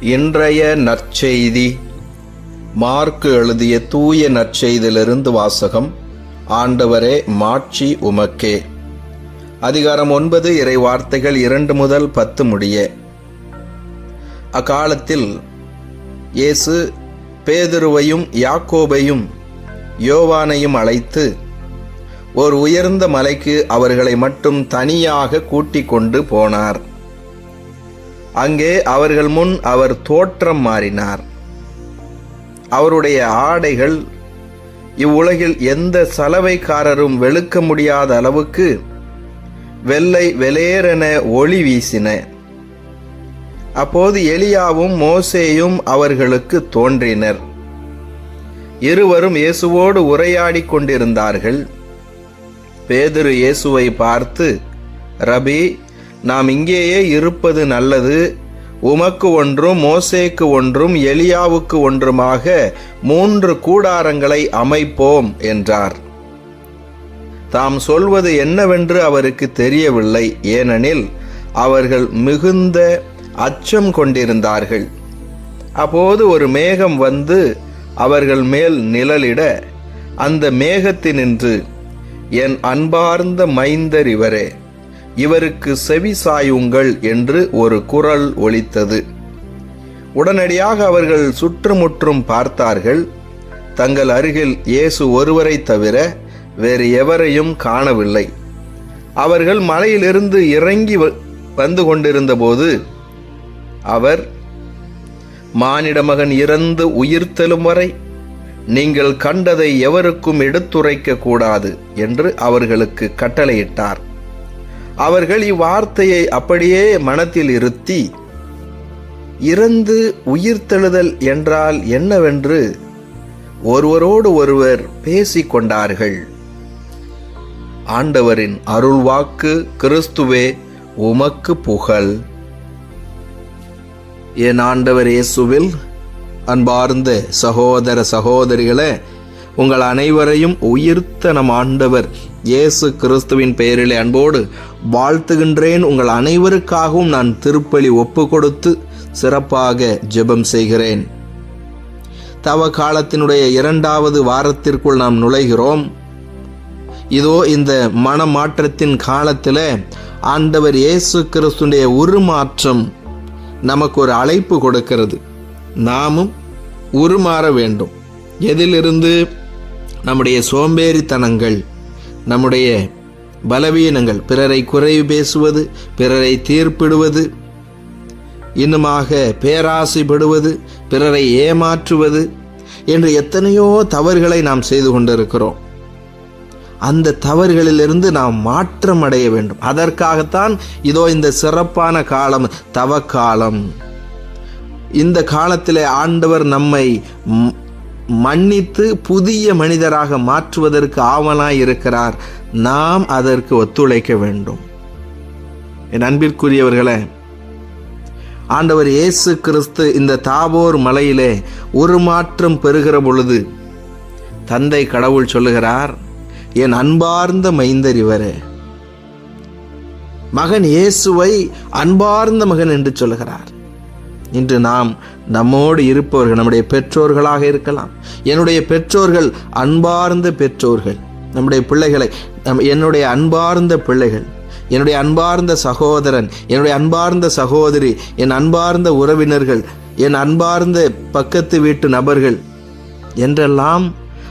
இன்றைய நற்செய்தி. மார்க்கு எழுதிய தூய நற்செய்தியிலிருந்து வாசகம் ஆண்டவரே மாட்சி உமக்கே. அதிகாரம் ஒன்பது இறை வார்த்தைகள் இரண்டு முதல் பத்து முடிய. அக்காலத்தில் இயேசு பேதுருவையும் யாக்கோபையும் யோவானையும் அழைத்து ஒரு உயர்ந்த மலைக்கு அவர்களை மட்டும் தனியாக கூட்டிக் கொண்டு போனார். அங்கே அவர்கள் முன் அவர் தோற்றம் மாறினார். அவருடைய ஆடைகள் இவ்வுலகில் எந்த சலவைக்காரரும் வெளுக்க முடியாத அளவுக்கு வெள்ளை வெளேரென ஒளி வீசின. அப்போது எலியாவும் மோசேயும் அவர்களுக்கு தோன்றினர். இருவரும் இயேசுவோடு உரையாடி கொண்டிருந்தார்கள். பேதுரு இயேசுவை பார்த்து ரபி நாம் இங்கேயே இருப்பது நல்லது. உமக்கு ஒன்றும் மோசேக்கு ஒன்றும் எலியாவுக்கு ஒன்றுமாக மூன்று கூடாரங்களை அமைப்போம் என்றார். தாம் சொல்வது என்னவென்று அவருக்கு தெரியவில்லை. ஏனெனில் அவர்கள் மிகுந்த அச்சம் கொண்டிருந்தார்கள். அப்போது ஒரு மேகம் வந்து அவர்கள் மேல் நிழலிட அந்த மேகத்தினின்று என் அன்பார்ந்த மைந்தர் இவரே இவருக்கு செவி சாயுங்கள் என்று ஒரு குரல் ஒலித்தது. உடனடியாக அவர்கள் சுற்றுமுற்றும் பார்த்தார்கள். தங்கள் அருகில் இயேசு ஒருவரை தவிர வேறு எவரையும் காணவில்லை. அவர்கள் மலையிலிருந்து இறங்கி வ- வந்து கொண்டிருந்தபோது அவர் மானிட மகன் இறந்து உயிர்த்தெழும் வரை நீங்கள் கண்டதை எவருக்கும் எடுத்துரைக்க கூடாது என்று அவர்களுக்கு கட்டளையிட்டார். அவர்கள் இவ்வார்த்தையை அப்படியே மனத்தில் இருத்தி இறந்து உயிர்த்தெழுதல் என்றால் என்னவென்று ஒருவரோடு ஒருவர் பேசிக் கொண்டார்கள். ஆண்டவரின் அருள்வாக்கு கிறிஸ்துவே உமக்கு புகழ். என் ஆண்டவர் இயேசுவில் அன்பார்ந்த சகோதர சகோதரிகளே உங்கள் அனைவரையும் உயிர்த்த நம் ஆண்டவர் இயேசு கிறிஸ்துவின் பெயரிலே அன்போடு வாழ்த்துகின்றேன். உங்கள் அனைவருக்காகவும் நான் திருப்பலி ஒப்பு கொடுத்து சிறப்பாக ஜெபம் செய்கிறேன். தவ காலத்தினுடைய இரண்டாவது வாரத்திற்குள் நாம் நுழைகிறோம். இதோ இந்த மனமாற்றத்தின் காலத்தில் ஆண்டவர் இயேசு கிறிஸ்துடைய உருமாற்றம் நமக்கு ஒரு அழைப்பு கொடுக்கிறது. நாமும் உருமாற வேண்டும். எதிலிருந்து நம்முடைய சோம்பேறித்தனங்கள் நம்முடைய பலவீனங்கள் பிறரை குறைவு பேசுவது பிறரை தீர்ப்பிடுவது இன்னுமாக பேராசைப்படுவது பிறரை ஏமாற்றுவது என்று எத்தனையோ தவறுகளை நாம் செய்து கொண்டிருக்கிறோம். அந்த தவறுகளிலிருந்து நாம் மாற்றம் அடைய வேண்டும். அதற்காகத்தான் இதோ இந்த சிறப்பான காலம் தவக்காலம். இந்த காலத்திலே ஆண்டவர் நம்மை மன்னித்து புதிய மனிதராக மாற்றுவதற்கு ஆவலாய் இருக்கிறார் நாம் அதற்கு ஒத்துழைக்க வேண்டும். என் அன்பிற்குரியவர்களே ஆண்டவர் இயேசு கிறிஸ்து இந்த தாபோர் மலையிலே ஒரு மாற்றம் பெறுகிற பொழுது தந்தை கடவுள் சொல்லுகிறார் என் அன்பார்ந்த மைந்தர் இவரே மகன் இயேசுவை அன்பார்ந்த மகன் என்று சொல்லுகிறார். இன்று நாம் நம்மோடு இருப்பவர்கள் நம்முடைய பெற்றோர்களாக இருக்கலாம். என்னுடைய பெற்றோர்கள் அன்பார்ந்த பெற்றோர்கள். நம்முடைய பிள்ளைகளை நம் என்னுடைய அன்பார்ந்த பிள்ளைகள் என்னுடைய அன்பார்ந்த சகோதரன் என்னுடைய அன்பார்ந்த சகோதரி என் அன்பார்ந்த உறவினர்கள் என் அன்பார்ந்த பக்கத்து வீட்டு நபர்கள் என்றெல்லாம்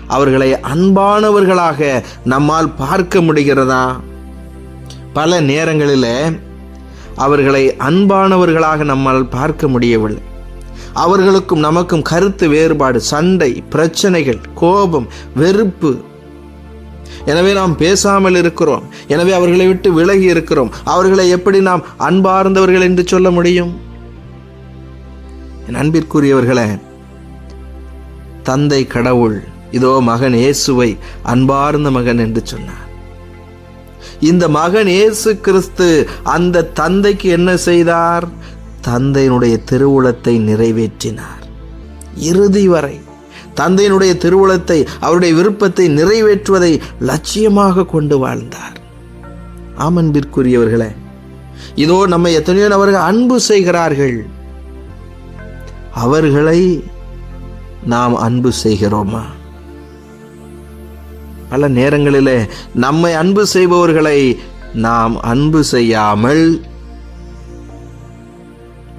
அவர்களை அன்பானவர்களாக நம்மால் பார்க்க முடிகிறதா? பல நேரங்களில் அவர்களை அன்பானவர்களாக நம்மால் பார்க்க முடியவில்லை. அவர்களுக்கும் நமக்கும் கருத்து வேறுபாடு சண்டை பிரச்சனைகள் கோபம் வெறுப்பு. எனவே நாம் பேசாமல் இருக்கிறோம். எனவே அவர்களை விட்டு விலகி இருக்கிறோம். அவர்களை எப்படி நாம் அன்பார்ந்தவர்கள் என்று சொல்ல முடியும்? என் அன்பிற்குரியவர்களே தந்தை கடவுள் இதோ மகன் இயேசுவை அன்பார்ந்த மகன் என்று சொன்னார். இந்த மகன் இயேசு கிறிஸ்து அந்த தந்தைக்கு என்ன செய்தார்? தந்தையினுடைய திருவுளத்தை நிறைவேற்றினார். இறுதி வரை தந்தையினுடைய திருவுளத்தை அவருடைய விருப்பத்தை நிறைவேற்றுவதை லட்சியமாக கொண்டு வாழ்ந்தார். ஆமன்பிற்குரியவர்களே இதோ நம்ம எத்தனையோ நபர்கள் அன்பு செய்கிறார்கள். அவர்களை நாம் அன்பு செய்கிறோமா? பல நேரங்களிலே நம்மை அன்பு செய்பவர்களை நாம் அன்பு செய்யாமல்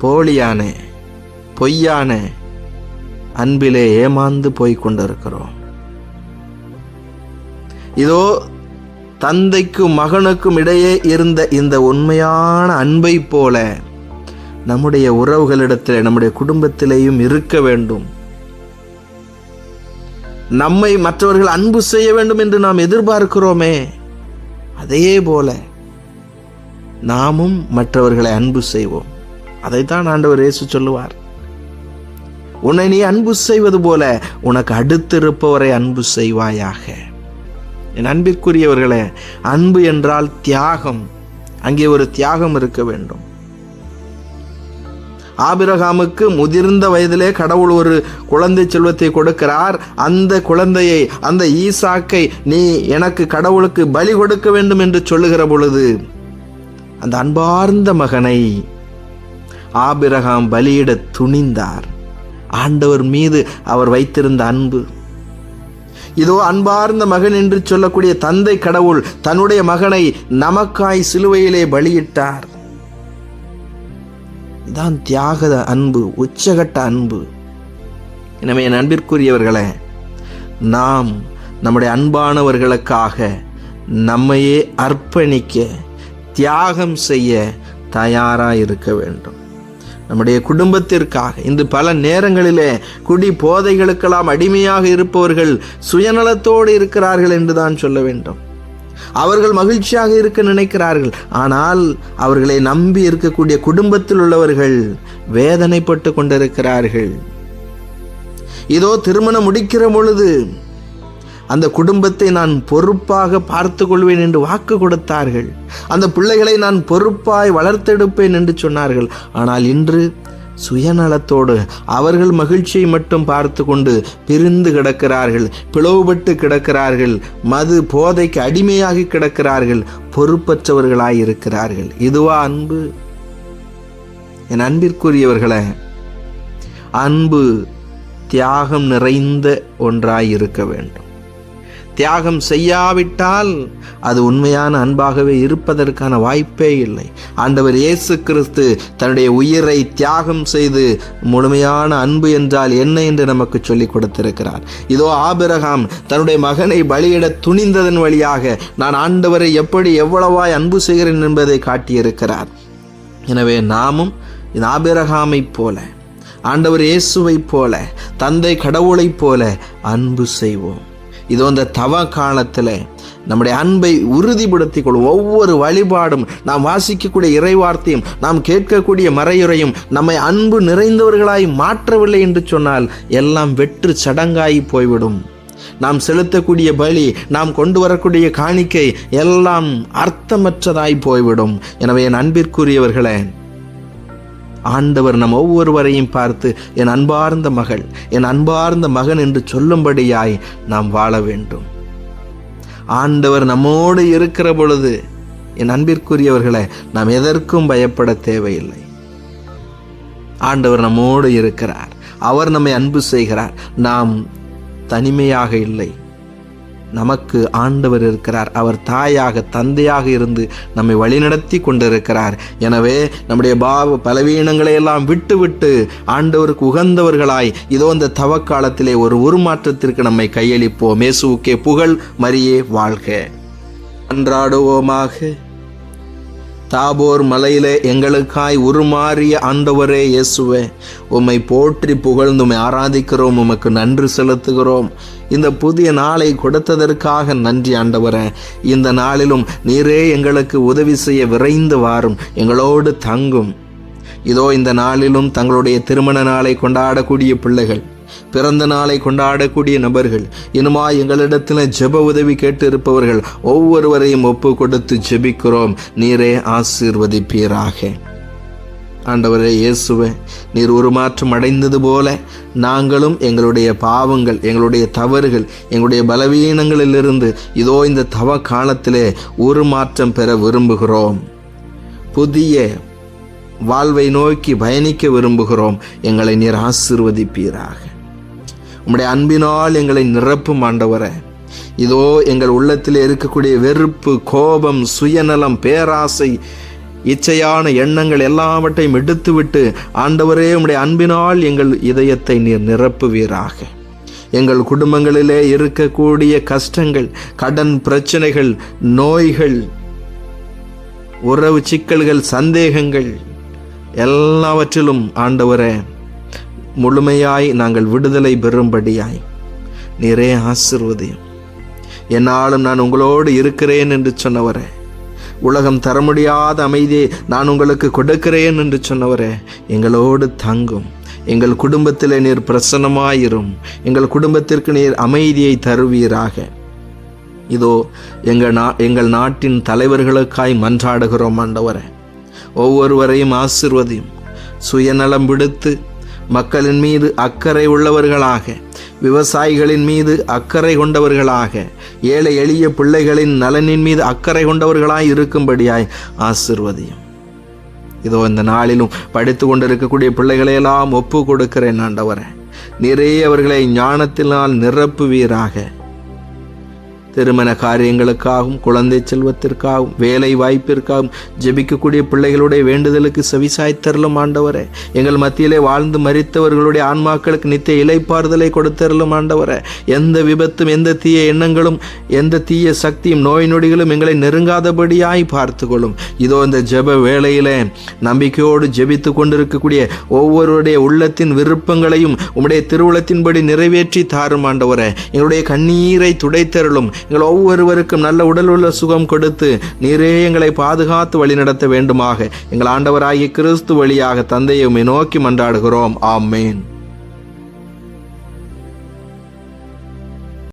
போலியான பொய்யான அன்பிலே ஏமாந்து போய் கொண்டிருக்கிறோம். இதோ தந்தைக்கும் மகனுக்கும் இடையே இருந்த இந்த உண்மையான அன்பை போல நம்முடைய உறவுகளிடத்தில் நம்முடைய குடும்பத்திலேயும் இருக்க வேண்டும். நம்மை மற்றவர்கள் அன்பு செய்ய வேண்டும் என்று நாம் எதிர்பார்க்கிறோமே அதே போல நாமும் மற்றவர்களை அன்பு செய்வோம். அதைத்தான் ஆண்டவர் இயேசு சொல்லுவார். உன்னை நீ அன்பு செய்வது போல உனக்கு அடுத்திருப்பவரை அன்பு செய்வாயாக. என் அன்பிற்குரியவர்களே அன்பு என்றால் தியாகம். அங்கே ஒரு தியாகம் இருக்க வேண்டும். ஆபிரகாமுக்கு முதிர்ந்த வயதிலே கடவுள் ஒரு குழந்தை செல்வத்தை கொடுக்கிறார். அந்த குழந்தையை அந்த ஈசாக்கை நீ எனக்கு கடவுளுக்கு பலி கொடுக்க வேண்டும் என்று சொல்லுகிற பொழுது அந்த அன்பார்ந்த மகனை ஆபிரகாம் பலியிட துணிந்தார். ஆண்டவர் மீது அவர் வைத்திருந்த அன்பு. இதோ அன்பார்ந்த மகன் என்று சொல்லக்கூடிய தந்தை கடவுள் தன்னுடைய மகனை நமக்காய் சிலுவையிலே பலியிட்டார். இதான் தியாக அன்பு உச்சகட்ட அன்பு. எனவே என் அன்பிற்குரியவர்களே நாம் நம்முடைய அன்பானவர்களுக்காக நம்மையே அர்ப்பணிக்க தியாகம் செய்ய தயாராக இருக்க வேண்டும். நம்முடைய குடும்பத்திற்காக இன்று பல நேரங்களிலே குடி போதைகளுக்கெல்லாம் அடிமையாக இருப்பவர்கள் சுயநலத்தோடு இருக்கிறார்கள் என்று தான் சொல்ல வேண்டும். அவர்கள் மகிழ்ச்சியாக இருக்க நினைக்கிறார்கள். ஆனால் அவர்களை நம்பி இருக்கக்கூடிய குடும்பத்தில் உள்ளவர்கள் வேதனைப்பட்டு கொண்டிருக்கிறார்கள். இதோ திருமணம் முடிக்கிற பொழுது அந்த குடும்பத்தை நான் பொறுப்பாக பார்த்து கொள்வேன் என்று வாக்கு கொடுத்தார்கள். அந்த பிள்ளைகளை நான் பொறுப்பாய் வளர்த்தெடுப்பேன் என்று சொன்னார்கள். ஆனால் இன்று சுயநலத்தோடு அவர்கள் மகிழ்ச்சியை மட்டும் பார்த்து கொண்டு பிரிந்து கிடக்கிறார்கள் பிளவுபட்டு கிடக்கிறார்கள் மது போதைக்கு அடிமையாகி கிடக்கிறார்கள் பொறுப்பற்றவர்களாய் இருக்கிறார்கள் இதுவா அன்பு? என் அன்பிற்குரியவர்களே அன்பு தியாகம் நிறைந்த ஒன்றாய் இருக்க வேண்டும். தியாகம் செய்யாவிட்டால் அது உண்மையான அன்பாகவே இருப்பதற்கான வாய்ப்பே இல்லை. ஆண்டவர் இயேசு கிறிஸ்து தன்னுடைய உயிரை தியாகம் செய்து முழுமையான அன்பு என்றால் என்ன என்று நமக்கு சொல்லிக் கொடுத்திருக்கிறார். இதோ ஆபிரகாம் தன்னுடைய மகனை பலியிட துணிந்ததன் வழியாக நான் ஆண்டவரை எப்படி எவ்வளவாய் அன்பு செய்கிறேன் என்பதை காட்டியிருக்கிறார். எனவே நாமும் இந்த ஆபிரகாமைப் போல ஆண்டவர் இயேசுவைப் போல தந்தை கடவுளைப் போல அன்பு செய்வோம். இது இந்த தவ காலத்தில் நம்முடைய அன்பை உறுதிப்படுத்திக் கொள்ளும் ஒவ்வொரு வழிபாடும் நாம் வாசிக்கக்கூடிய இறைவார்த்தையும் நாம் கேட்கக்கூடிய மறையுறையும் நம்மை அன்பு நிறைந்தவர்களாய் மாற்றவில்லை என்று சொன்னால் எல்லாம் வெற்று சடங்காகி போய்விடும். நாம் செலுத்தக்கூடிய பலி நாம் கொண்டு வரக்கூடிய காணிக்கை எல்லாம் அர்த்தமற்றதாய் போய்விடும். எனவே என் அன்பிற்குரியவர்களே ஆண்டவர் நம் ஒவ்வொருவரையும் பார்த்து என் அன்பார்ந்த மகள் என் அன்பார்ந்த மகன் என்று சொல்லும்படியாய் நாம் வாழ வேண்டும். ஆண்டவர் நம்மோடு இருக்கிற பொழுது என் அன்பிற்குரியவர்களை நாம் எதற்கும் பயப்பட தேவையில்லை. ஆண்டவர் நம்மோடு இருக்கிறார். அவர் நம்மை அன்பு செய்கிறார். நாம் தனிமையாக இல்லை. நமக்கு ஆண்டவர் இருக்கிறார். அவர் தாயாக தந்தையாக இருந்து நம்மை வழிநடத்தி கொண்டிருக்கிறார். எனவே நம்முடைய பாவ பலவீனங்களை எல்லாம் விட்டுவிட்டு ஆண்டவருக்கு உகந்தவர்களாய் இதோ இந்த தவக்காலத்திலே ஒரு உருமாற்றத்திற்கு நம்மை கையளிப்போம். மேசுவுக்கே புகழ் மரியே வாழ்க. அன்றாடுவோமாக தாபோர் மலையிலே எங்களுக்காய் உருமாறிய ஆண்டவரே இயேசுவே உம்மை போற்றி புகழ்ந்து உம்மை ஆராதிக்கிறோம் உமக்கு நன்றி செலுத்துகிறோம். இந்த புதிய நாளை கொடுத்ததற்காக நன்றி ஆண்டவரே. இந்த நாளிலும் நீரே எங்களுக்கு உதவி செய்ய விரைந்து வாரும் எங்களோடு தங்கும். இதோ இந்த நாளிலும் தங்களுடைய திருமண நாளை கொண்டாடக்கூடிய பிள்ளைகள் பிறந்த நாளை கொண்டாடக்கூடிய நபர்கள் இனிமா எங்களிடத்தில் ஜெப உதவி கேட்டு இருப்பவர்கள் ஒவ்வொருவரையும் ஒப்பு கொடுத்து ஜெபிக்கிறோம். நீரே ஆசீர்வதிப்பீராக. ஆண்டவரே இயேசுவே நீர் உருமாற்றம் அடைந்தது போல நாங்களும் எங்களுடைய பாவங்கள் எங்களுடைய தவறுகள் எங்களுடைய பலவீனங்களிலிருந்து இதோ இந்த தவ காலத்திலே உருமாற்றம் பெற விரும்புகிறோம். புதிய வாழ்வை நோக்கி பயணிக்க விரும்புகிறோம். எங்களை நீர் ஆசிர்வதிப்பீராக. உம்முடைய அன்பினால் எங்களை நிரப்பும் ஆண்டவரே. இதோ எங்கள் உள்ளத்தில் இருக்கக்கூடிய வெறுப்பு கோபம் சுயநலம் பேராசை இச்சையான எண்ணங்கள் எல்லாவற்றையும் எடுத்துவிட்டு ஆண்டவரே உம்முடைய அன்பினால் எங்கள் இதயத்தை நீர் நிரப்புவீராக. எங்கள் குடும்பங்களிலே இருக்கக்கூடிய கஷ்டங்கள் கடன் பிரச்சனைகள் நோய்கள் உறவு சிக்கல்கள் சந்தேகங்கள் எல்லாவற்றிலும் ஆண்டவரே முழுமையாய் நாங்கள் விடுதலை பெறும்படியாய். நிறைய ஆசிர்வதியும். என்னாலும் நான் உங்களோடு இருக்கிறேன் என்று சொன்னவரே. உலகம் தர முடியாத அமைதியை நான் உங்களுக்கு கொடுக்கிறேன் என்று சொன்னவரே. எங்களோடு தங்கும். எங்கள் குடும்பத்தில் நீர் பிரசன்னமாயிரும். எங்கள் குடும்பத்திற்கு நீர் அமைதியை தருவீராக. இதோ எங்கள் நா எங்கள் நாட்டின் தலைவர்களுக்காய் மன்றாடுகிறோம் ஆண்டவரே. ஒவ்வொருவரையும் ஆசிர்வதியும். சுயநலம் விடுத்து மக்களின் மீது அக்கறை உள்ளவர்களாக விவசாயிகளின் மீது அக்கறை கொண்டவர்களாக ஏழை எளிய பிள்ளைகளின் நலனின் மீது அக்கறை கொண்டவர்களாய் இருக்கும்படியாய் ஆசிர்வதியும். இதோ இந்த நாளிலும் படித்து கொண்டிருக்கக்கூடிய பிள்ளைகளையெல்லாம் ஒப்பு கொடுக்கிறேன் ஆண்டவரே. நிறைய அவர்களை ஞானத்தினால் நிரப்புவீராக. திருமண காரியங்களுக்காகவும் குழந்தை செல்வத்திற்காகவும் வேலை வாய்ப்பிற்காகவும் ஜெபிக்கக்கூடிய பிள்ளைகளுடைய வேண்டுதலுக்கு செவிசாய்த்தரலும் ஆண்டவரே. எங்கள் மத்தியிலே வாழ்ந்து மறித்தவர்களுடைய ஆன்மாக்களுக்கு நித்திய இலைப்பாறுதலை கொடுத்தரலும் ஆண்டவரே. எந்த விபத்தும் எந்த தீய எண்ணங்களும் எந்த தீய சக்தியும் நோய் நொடிகளும் எங்களை நெருங்காதபடியாய் பார்த்துக்கொள்ளும். இதோ இந்த ஜெப வேளையிலே நம்பிக்கையோடு ஜெபித்து கொண்டிருக்கக்கூடிய ஒவ்வொருடைய உள்ளத்தின் விருப்பங்களையும் உம்முடைய திருவுளத்தின்படி நிறைவேற்றி தாரும் ஆண்டவரே. எங்களுடைய கண்ணீரை துடைத்தருளும். எங்கள் ஒவ்வொருவருக்கும் நல்ல உடல் உள்ள சுகம் கொடுத்து நீரே எங்களை பாதுகாத்து வழிநடத்த வேண்டுமாக. எங்கள் ஆண்டவராகிய கிறிஸ்து வழியாக தந்தையை நோக்கி மன்றாடுகிறோம். ஆமேன்.